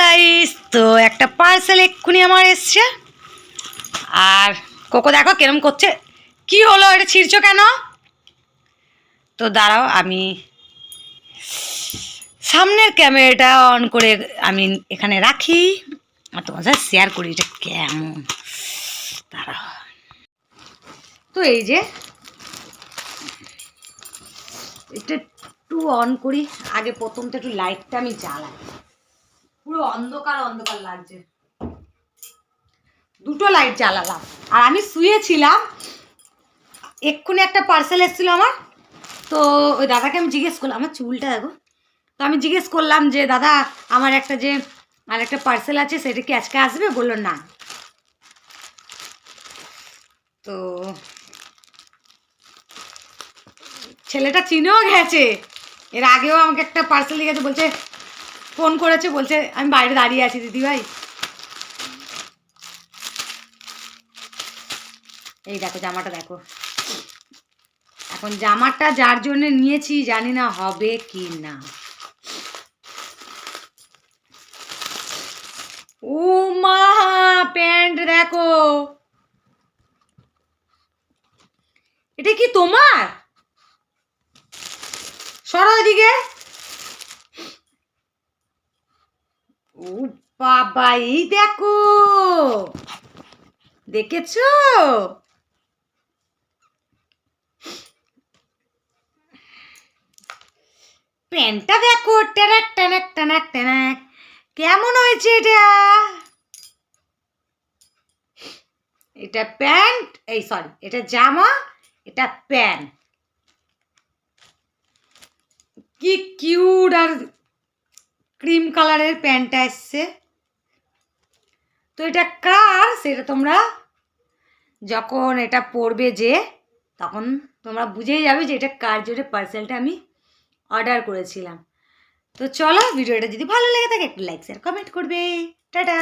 Guys তো একটা parcel এক্ষুনি আমার এসছে। আর কোকো দেখো কেরম করছে। কি হলো? এটা ছিঁড়ছো কেন? তো দাঁড়াও, আমি সামনের ক্যামেরাটা অন করে আমি এখানে রাখি। আর তোমার সাথে শেয়ার করি এটা কেমন। দাঁড়াও। তো এই যে, এটা একটু অন করি। আগে প্রথম তো একটু লাইটটা আমি জ্বালাই। অন্ধকার অন্ধকার লাগছে। দুটো লাইট জ্বালালাম। আর আমি শুয়েছিলাম, এক্ষুনি একটা পার্সেল এসেছিল আমার। তো ওই দাদাকে আমি জিজ্ঞেস করলাম, আমার চুলটা দেখো। তো আমি জিজ্ঞেস করলাম যে, দাদা, আমার একটা যে, আর একটা পার্সেল আছে, সেটা কি আজকে আসবে? বলল, না। তো ছেলেটা চিনেও গেছে। এর আগেও আমাকে একটা পার্সেল দিয়ে গেছে, বলছে ফোন করেছে, বলছে, আমি বাইরে দাঁড়িয়ে আছি দিদি ভাই এই দেখো, জামাটা দেখো। এখন জামাটা যার জন্য নিয়েছি, জানি না হবে কি না। প্যান্ট দেখো। এটা কি তোমার? সরো ও বাবা, এই দেখো। দেখেছ? প্যান্টটা দেখো, ট্যানাক ট্যানাক ট্যানাক ট্যানাক। কেমন হয়েছে এটা? এটা প্যান্ট, এই সরি, এটা জামা, এটা প্যান্ট। কি কিউট আর ক্রিম কালারের প্যান্টটা এসছে। তো এটা কার? সেটা তোমরা যখন এটা পরবে যে, তখন তোমরা বুঝেই যাবে যে এটা কার জোরে পার্সেলটা আমি অর্ডার করেছিলাম। তো চলো, ভিডিওটা যদি ভালো লেগে থাকে, একটু লাইক শেয়ার কমেন্ট করবে। টাটা!